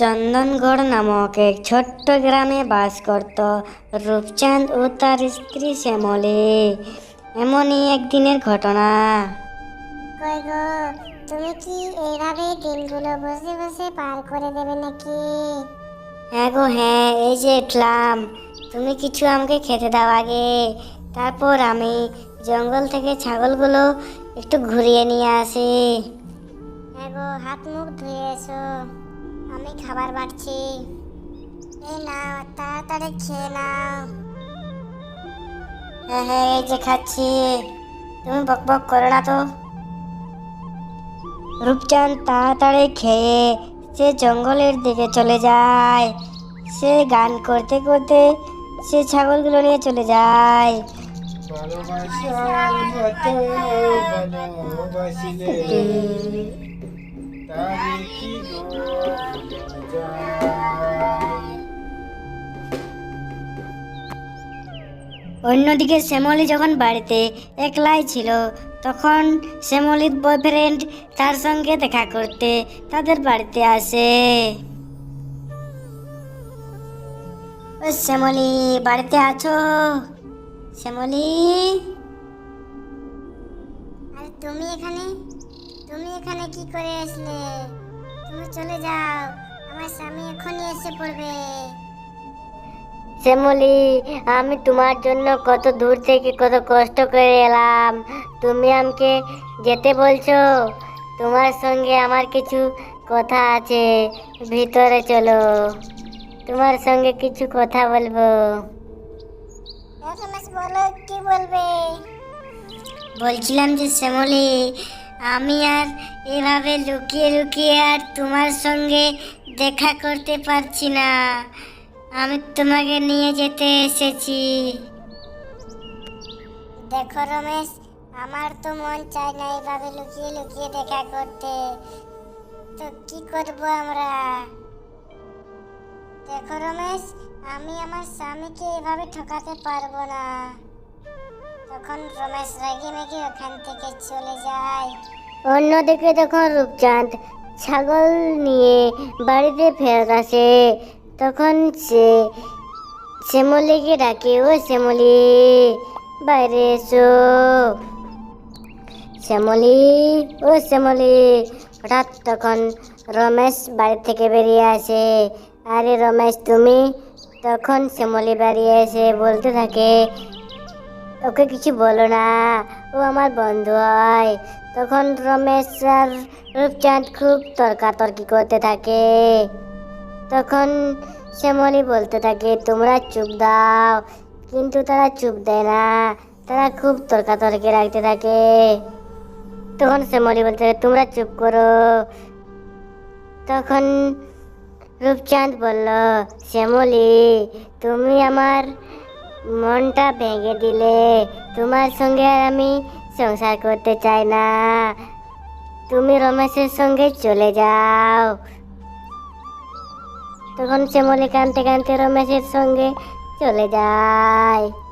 চন্দনগড় নামক এক ছোট্ট গ্রামে বাস করত রূপচাঁদ ও তার স্ত্রী শ্যামলে। এমনই একদিনের ঘটনা। কই গো তুমি কি এইভাবে দিনগুলো বসে বসে পার করে দেবে নাকি? হ্যাঁ গো হ্যাঁ এই যে উঠলাম। তুমি কিছু আমাকে খেতে দাও আগে। তারপর আমি জঙ্গল থেকে ছাগলগুলো একটু ঘুরিয়ে নিয়ে আসি। হ্যাঁ গো হাত মুখ ধুয়ে এসো। আমি খাবার বাড়ছি। এই নাও, তাড়াতাড়ি খেয়ে নাও। হ্যাঁ হ্যাঁ এই যে খাচ্ছি। তুমি বক বক করো না তো। রূপচাঁদ তাড়াতাড়ি খেয়ে সে জঙ্গলের দিকে চলে যায়। সে গান করতে করতে সে ছাগলগুলো নিয়ে চলে যায়। ভালোবাসিলে। অন্যদিকে শ্যামলী যখন বাড়িতে একলাই ছিল, তখন শ্যামলীর বয়ফ্রেন্ড তার সঙ্গে দেখা করতে তাদের বাড়িতে আসে। ও শ্যামলী, বাড়িতে আছো? শ্যামলী? তুমি এখানে? তুমি এখানে কি করে আসলে? তুমি চলে যাও। আমার স্বামী এখনই এসে পড়বে। শ্যামলী আমি তোমার জন্য কত দূর থেকে কত কষ্ট করে এলাম। তুমি আমাকে যেতে বলছো? তোমার সঙ্গে আমার কিছু কথা আছে। ভিতরে চলো। তোমার সঙ্গে কিছু কথা বলব। বলো কি বলবে? বলছিলাম যে শ্যামলী আমি আর এভাবে লুকিয়ে লুকিয়ে আর তোমার সঙ্গে দেখা করতে পারছি না। আমি তোমাকে নিয়ে যেতে এসেছি। দেখো রমেশ, আমার তো মন চায় না এইভাবে লুকিয়ে লুকিয়ে দেখা করতে। তো কি করব আমরা? দেখো রমেশ, আমি আমার স্বামীকে এভাবে ঠকাতে পারব না। তখন রমেশ রেগে ওখান থেকে চলে যায়। অন্যদিকে যখন রূপচাঁদ ছাগল নিয়ে বাড়িতে ফেরত আসে। তখন সে শ্যামলীকে ডাকে, ও শ্যামলি, বাইরে এসো। শ্যামলি, ও শ্যামলি। হঠাৎ তখন রমেশ বাড়ি থেকে বেরিয়ে আসে। আরে রমেশ, তুমি? তখন শ্যামলি বেরিয়ে এসে বলতে থাকে ওকে কিছু বলো না। ও আমার বন্ধু হয়। তখন রমেশ আর রূপচাঁদ খুব তর্কাতর্কি করতে থাকে। তখন শ্যামলী বলতে থাকে, তোমরা চুপ দাও। কিন্তু তারা চুপ দেয় না। তারা খুব তর্কাতর্কি রাখতে থাকে। তখন শ্যামলী বলতে থাকে, তোমরা চুপ করো। তখন রূপচাঁদ বলল, শ্যামলী, তুমি আমার মনটা ভেঙে দিলে তোমার সঙ্গে আর আমি সংসার করতে চাই না। তুমি রমেশের সঙ্গে চলে যাও। তখন শ্যামলী কানতে কানতে রমেশের সঙ্গে চলে যায়।